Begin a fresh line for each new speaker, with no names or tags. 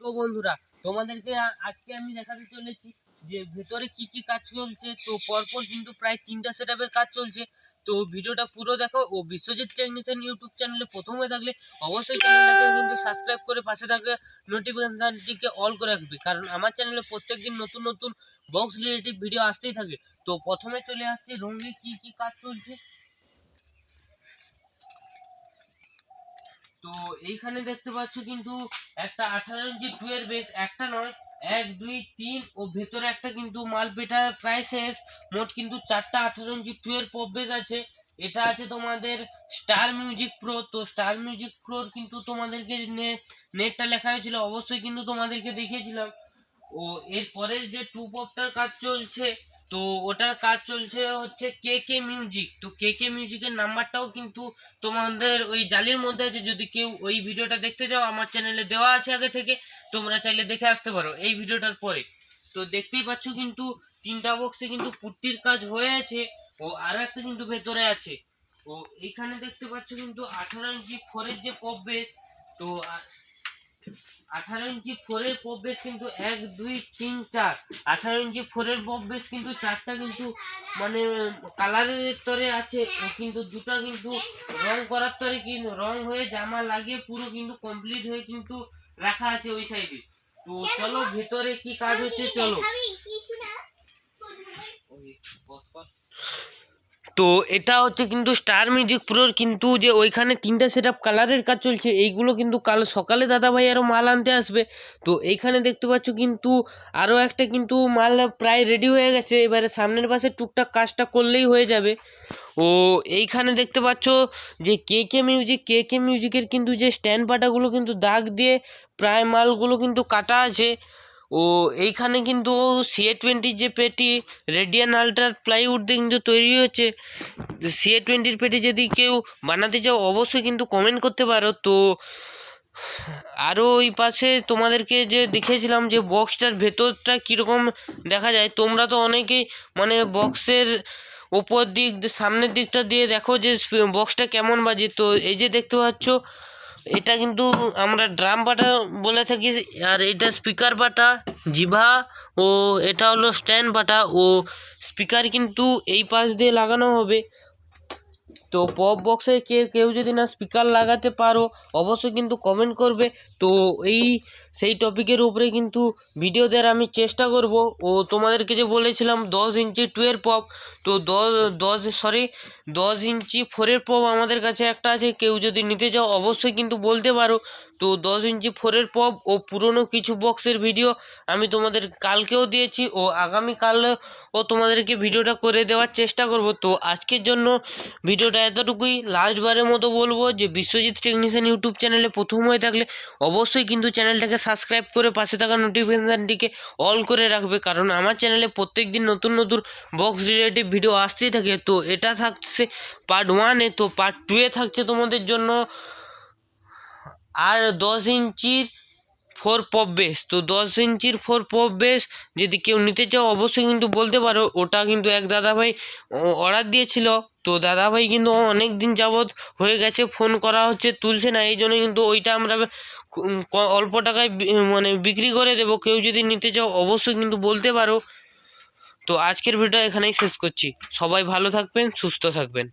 তো বন্ধুরা, তোমাদেরকে আজকে আমি দেখাতে চলেছি যে ভেতরে কি কি কাজ চলছে। তো পরপর কিন্তু প্রায় তিনটা সেট কাজ চলছে। তো ভিডিওটা পুরো দেখো ও বিশ্বজিৎ টেকনিশিয়ান ইউটিউব চ্যানেলে প্রথমে থাকলে অবশ্যই চ্যানেলটাকে কিন্তু সাবস্ক্রাইব করে পাশে থাকলে নোটিফিকেশনটিকে অল করে রাখবে। কারণ আমার চ্যানেলে প্রত্যেকদিন নতুন নতুন বক্স রিলেটিভ ভিডিও আসতেই থাকে। তো প্রথমে চলে আসছে রঙে কি কি কাজ চলছে। তো এইখানে দেখতে পাচ্ছ কিন্তু একটা আঠারো ইঞ্চি টুয়ের বেস একটা নয়, এক, দুই, তিন ও ভেতরে একটা কিন্তু মালপেটা প্রায় শেষ। মোট কিন্তু চারটা আঠারো ইঞ্চি টুয়ের পপ বেস আছে। এটা আছে তোমাদের স্টার মিউজিক প্রো। তো স্টার মিউজিক প্রোর কিন্তু তোমাদেরকে নেটটা লেখা হয়েছিল, অবশ্যই কিন্তু তোমাদেরকে দেখিয়েছিলাম। ও এরপরের যে টু পপটার কাজ চলছে তো ওটার কাজ চলছে হচ্ছে কে কে মিউজিক তো কে কে মিউজিকের নাম্বারটাও কিন্তু তোমাদের ওই জালির মধ্যে আছে। যদি কেউ ওই ভিডিওটা দেখতে যাও আমার চ্যানেলে দেওয়া আছে আগে থেকে, তোমরা চাইলে দেখে আসতে পারো এই ভিডিওটার পরে। তো দেখতেই পাচ্ছ কিন্তু তিনটা বক্সে কিন্তু পুট্টির কাজ হয়ে আছে। ও আরও একটা কিন্তু ভেতরে আছে। ও এইখানে দেখতে পাচ্ছ কিন্তু আঠারো ইঞ্চি ফোরের যে পপ বেস তো আঠারো ইঞ্চি ফোরের পপ বেস কিন্তু এক দুই তিন চার। আঠারো ইঞ্চি ফোরের পপ বেস কিন্তু চারটা কিন্তু মানে কালারের তরে আছে। কিন্তু দুটো কিন্তু রং করার তরে কিন্তু রং হয়ে জামা লাগিয়ে পুরো কিন্তু কমপ্লিট হয়ে কিন্তু রাখা আছে ওই সাইডে তো চলো ভেতরে কি কাজ হচ্ছে চলো। তো এটা হচ্ছে কিন্তু স্টার মিউজিক প্রোর কিন্তু যে ওইখানে তিনটা সেট আপ কালারের কাজ চলছে, এইগুলো কিন্তু কাল সকালে দাদা ভাই আরও মাল আনতে আসবে। তো এইখানে দেখতে পাচ্ছ কিন্তু আরও একটা কিন্তু মাল প্রায় রেডি হয়ে গেছে, এবারে সামনের পাশে টুকটাক কাজটা করলেই হয়ে যাবে। ও এইখানে দেখতে পাচ্ছ যে কে কে মিউজিক কে কে মিউজিকের কিন্তু যে স্ট্যান্ড পাটাগুলো কিন্তু দাগ দিয়ে প্রায় মালগুলো কিন্তু কাটা আছে। ও এইখানে কিন্তু সিএ টোয়েন্টির যে পেটি রেডিয়ান আল্ট্রার প্লাইউড দিয়ে কিন্তু তৈরি হচ্ছে সিএ টোয়েন্টির পেটি যদি কেউ বানাতে চাও, অবশ্যই কিন্তু কমেন্ট করতে পারো। তো আরও ওই পাশে তোমাদেরকে যে দেখিয়েছিলাম যে বক্সটার ভেতরটা কীরকম দেখা যায়, তোমরা তো অনেকেই মানে বক্সের ওপর দিক, সামনের দিকটা দিয়ে দেখো যে বক্সটা কেমন বাজে। তো এই যে দেখতে পাচ্ছ এটা কিন্তু আমরা ড্রাম বাটা বলে থাকি, আর এটা স্পিকার বাটা জিভা, ও এটা হলো স্ট্যান্ড বাটা ও স্পিকার কিন্তু এই পাশ দিয়ে লাগানো হবে। তো পপ বক্সে কে, কেউ যদি না স্পিকার লাগাতে পারো, অবশ্যই কিন্তু কমেন্ট করবে। তো এই, সেই টপিকের উপরে কিন্তু ভিডিও দেওয়ার আমি চেষ্টা করব। ও তোমাদেরকে যে বলেছিলাম দশ ইঞ্চি টুয়ের পপ তো দশ দশ সরি দশ ইঞ্চি ফোরের পপ আমাদের কাছে একটা আছে। কেউ যদি নিতে চাও, অবশ্যই কিন্তু বলতে পারো। তো দশ ইঞ্চি ফোরের পপ ও পুরনো কিছু বক্সের ভিডিও আমি তোমাদের কালকেও দিয়েছি। ও আগামীকাল ও তোমাদেরকে ভিডিওটা করে দেওয়ার চেষ্টা করব। তো আজকের জন্য ভিডিওটা এতটুকুই লাস্টবারের মতো বলব যে বিশ্বজিৎ টেকনিশিয়ান ইউটিউব চ্যানেলে প্রথম হয়ে থাকলে অবশ্যই কিন্তু চ্যানেলটাকে সাবস্ক্রাইব করে পাশে থাকা নোটিফিকেশানটিকে অল করে রাখবে। কারণ আমার চ্যানেলে প্রত্যেক দিন নতুন নতুন বক্স রিলেটিভ ভিডিও আসতেই থাকে। তো এটা থাকছে পার্ট ওয়ানে তো পার্ট টুয়ে থাকছে তোমাদের জন্য। আর দশ ইঞ্চির ফোর পপ বেস। তো দশ ইঞ্চির ফোর পপ বেস যদি কেউ নিতে চাও, অবশ্যই কিন্তু বলতে পারো, ওটা কিন্তু এক দাদাভাই অর্ডার দিয়েছিল। তো দাদাভাই কিন্তু অনেক দিন যাবৎ হয়ে গেছে ফোন করা হচ্ছে, তুলছে না। এই জন্য কিন্তু ওইটা আমরা অল্প টাকায় মানে বিক্রি করে দেবো। কেউ যদি নিতে চাও, অবশ্যই কিন্তু বলতে পারো। তো আজকের ভিডিও এখানেই শেষ করছি। সবাই ভালো থাকবেন, সুস্থ থাকবেন।